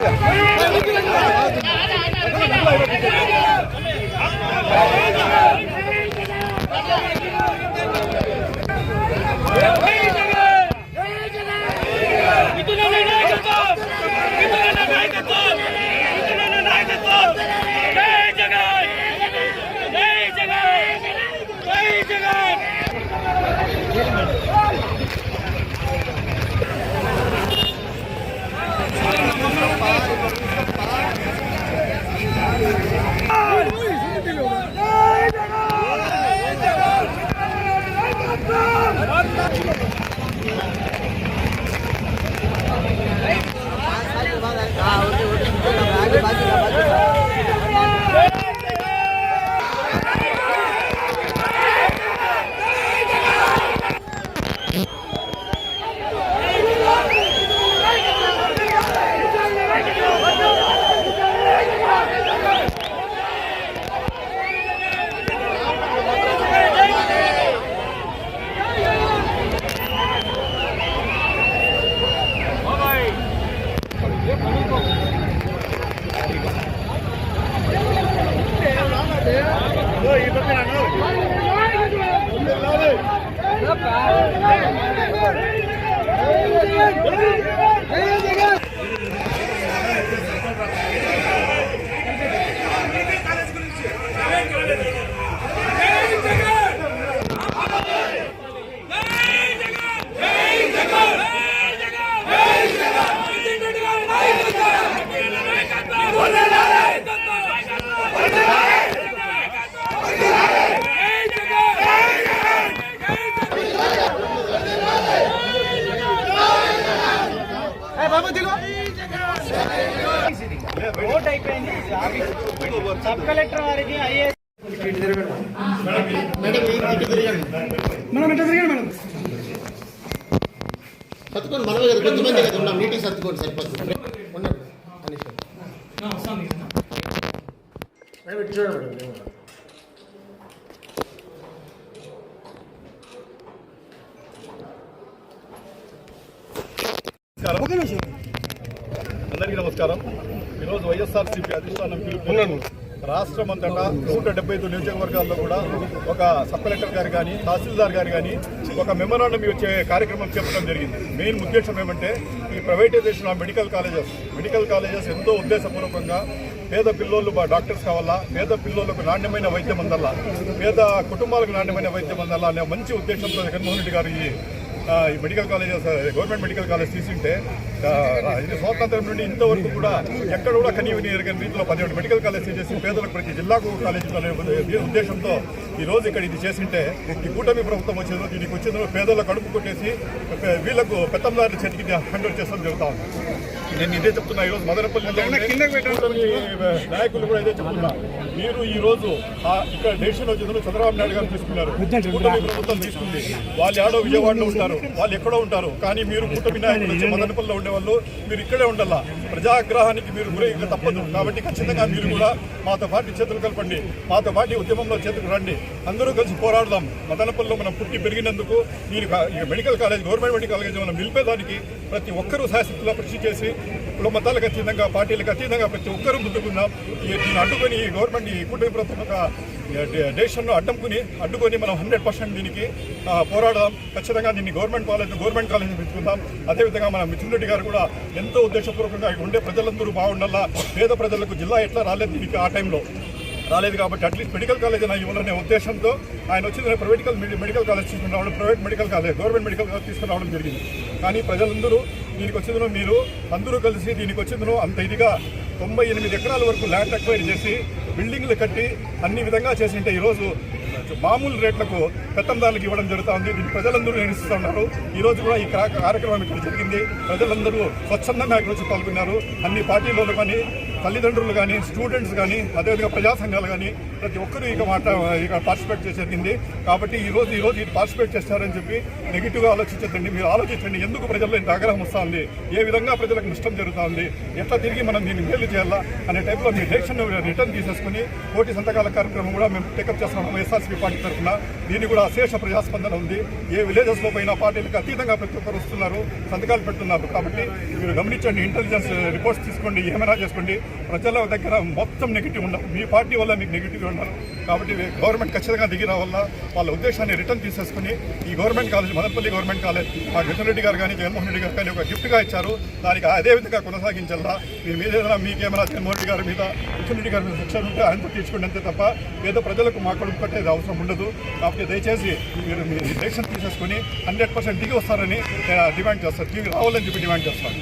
哎哎哎哎 sub collector వారికి IAS సర్దుకోండి మనమే కదా కొద్దిమంది కదా ఉన్నాం నీటికి సర్దుకోండి సరిపోతుంది ఉండండి అనిష్ మేడం ఇటు చూడండి మేడం ఏమన్నా. అందరికీ నమస్కారం. ఈరోజు వైఎస్ఆర్సీపీ అధిష్టానం పిలుపు రాష్ట్రం అంతటా నూట డెబ్బై ఐదు నియోజకవర్గాల్లో కూడా ఒక సబ్ కలెక్టర్ గారు కానీ తహసీల్దార్ గారు కానీ ఒక మెమరాండం వచ్చే కార్యక్రమం చెప్పడం జరిగింది. మెయిన్ ఉద్దేశం ఏమంటే ఈ privatisation of medical colleges. Medical colleges ఎంతో ఉద్దేశపూర్వకంగా పేద పిల్లోళ్ళు డాక్టర్స్ కావాలా పేద పిల్లోళ్ళకు నాణ్యమైన వైద్యం అందల్లా పేద కుటుంబాలకు నాణ్యమైన వైద్యం అందల్లా అనే మంచి ఉద్దేశంతో జగన్మోహన్ రెడ్డి గారు ఈ ఈ medical colleges government medical college తీసుంటే స్వాతంత్రం నుండి ఇంతవరకు కూడా ఎక్కడ కూడా కనీవిని ఎరగని రీతిలో పదిహేడు మెడికల్ కాలేజ్ చేసి పేదలకు ప్రతి జిల్లాకు కాలేజీ ఉద్దేశంతో ఈ రోజు ఇక్కడ ఇది చేసింటే ఈ కూటమి ప్రభుత్వం వచ్చేదో దీనికి వచ్చేదో పేదల కడుపు కొట్టేసి పే- వీళ్ళకు పెత్తందారుల చేతికి హ్యాండ్ చేస్తాం జరుగుతా ఉంది. నేను ఇదే చెప్తున్నా ఈ రోజు మదనపల్లి నాయకులు కూడా ఇదే చెప్తున్నా. మీరు ఈ రోజు ఆ ఇక్కడ డెసిషన్ వచ్చిందో చంద్రబాబు నాయుడు గారు తీసుకున్నారు. కూటమి ప్రభుత్వం తీసుకుంది. వాళ్ళు ఆడో విజయవాడలో ఉంటారు వాళ్ళు ఎక్కడో ఉంటారు. కానీ మీరు కూటమి నాయకులు వచ్చి మదనపల్లిలో ఉండేవాళ్ళు మీరు ఇక్కడే ఉండాలా? ప్రజాగ్రహానికి మీరు గురి తప్పదు. కాబట్టి ఖచ్చితంగా మీరు కూడా మాతో పాటు చేతులు కలపండి. మాతో పాటు ఉద్యమంలో చేతులు రండి. అందరూ కలిసి పోరాడదాం. మదనపల్లిలో మనం పుట్టి పెరిగినందుకు మీరు ఈ medical college government medical college మనం నిలిపేదానికి ప్రతి ఒక్కరూ శాశక్తిలో కృషి చేసి కుల మతాలకు అతీతంగా పార్టీలకు అతీతంగా ప్రతి ఒక్కరూ ముందుకున్నాం ఈ దీన్ని అడ్డుకొని ఈ గవర్నమెంట్ ఈ కూటమి ప్రభుత్వం ఒక డెసిషన్ను అడ్డంకుని అడ్డుకొని మనం హండ్రెడ్ పర్సెంట్ దీనికి పోరాడదాం. ఖచ్చితంగా దీన్ని గవర్నమెంట్ కాలేజ్ గవర్నమెంట్ కాలేజ్ పెంచుకుందాం. అదేవిధంగా మన మిథున్ రెడ్డి గారు కూడా ఎంతో ఉద్దేశపూర్వకంగా ఉండే ప్రజలందరూ బాగుండాలా? పేద ప్రజలకు జిల్లా ఎట్లా రాలేదు దీనికి ఆ టైంలో రాలేదు కాబట్టి అట్లీస్ట్ మెడికల్ కాలేజ్ అయినా ఇవ్వాలనే ఉద్దేశంతో ఆయన వచ్చింది ప్రైవేటికల్ మెడికల్ కాలేజ్ తీసుకుని రావడం private medical college government medical college తీసుకుని రావడం జరిగింది. కానీ ప్రజలందరూ దీనికి వచ్చిందో మీరు అందరూ కలిసి దీనికి వచ్చిందనో అంత ఇదిగా తొంభై ఎనిమిది ఎకరాల వరకు ల్యాండ్ అక్వైర్ చేసి బిల్డింగ్లు కట్టి అన్ని విధంగా చేసింటే ఈరోజు మామూలు రేట్లకు పెత్తందారులకు ఇవ్వడం జరుగుతూ ఉంది దీన్ని ప్రజలందరూ నిర్ణయిస్తున్నారు ఈ రోజు కూడా ఈ కార్యక్రమం ఇక్కడ జరిగింది. ప్రజలందరూ స్వచ్ఛందంగా ఇక్కడ వచ్చి పాల్గొన్నారు. అన్ని పార్టీలలో కానీ తల్లిదండ్రులు కానీ స్టూడెంట్స్ కానీ అదేవిధంగా ప్రజా సంఘాలు కానీ ప్రతి ఒక్కరూ ఇక మాట ఇక పార్టిసిపేట్ చేసి జరిగింది కాబట్టి ఈ రోజు ఇది పార్టిసిపేట్ చేస్తారని చెప్పి నెగిటివ్గా ఆలోచించండి మీరు ఆలోచించండి ఎందుకు ప్రజల్లో ఇంత ఆగ్రహం వస్తుంది? ఏ విధంగా ప్రజలకు నష్టం జరుగుతుంది? ఎట్లా తిరిగి మనం దీన్ని మేలు చేయాలా అనే టైప్లో మీ డెసిషన్ రిటర్న్ తీసేసుకుని కోటి సంతకాల కార్యక్రమం కూడా మేము టేకప్ చేస్తున్నాం వైఎస్ఆర్సీపీ పార్టీ తరఫున. దీన్ని కూడా అశేష ప్రజాస్పందన ఉంది. ఏ విలేజెస్లో పోయినా పార్టీలకు అతీతంగా ప్రతి ఒక్కరు వస్తున్నారు సంతకాలు పెడుతున్నారు. కాబట్టి మీరు గమనించండి ఇంటెలిజెన్స్ రిపోర్ట్స్ తీసుకోండి ఏమైనా చేసుకోండి. ప్రజల దగ్గర మొత్తం నెగిటివ్ ఉండదు మీ పార్టీ వల్ల మీకు నెగిటివ్ ఉన్నారు. కాబట్టి గవర్నమెంట్ ఖచ్చితంగా దిగి రావాలా? వాళ్ళ ఉద్దేశాన్ని రిటర్న్ తీసేసుకుని ఈ government college Madanapalle government college మా రెడ్డి గారు కానీ జగన్మోహన్ రెడ్డి గారు కానీ ఒక గిఫ్ట్గా ఇచ్చారు. దానికి అదే విధంగా కొనసాగించాలా? మీ మీద ఏదైనా మీకేమైనా జగన్మోహన్ రెడ్డి గారి మీద కిషన్ రెడ్డి గారి మీద శిక్షణ ఉంటే ఆయనతో తీర్చుకోండి అంతే తప్ప ఏదో ప్రజలకు మా కొడుకు కట్టేది అవసరం ఉండదు. కాబట్టి దయచేసి మీరు మీ రిలేషన్ తీసేసుకుని హండ్రెడ్ పర్సెంట్ దిగి వస్తారని డిమాండ్ చేస్తారు. దిగి రావాలని చెప్పి డిమాండ్ చేస్తాను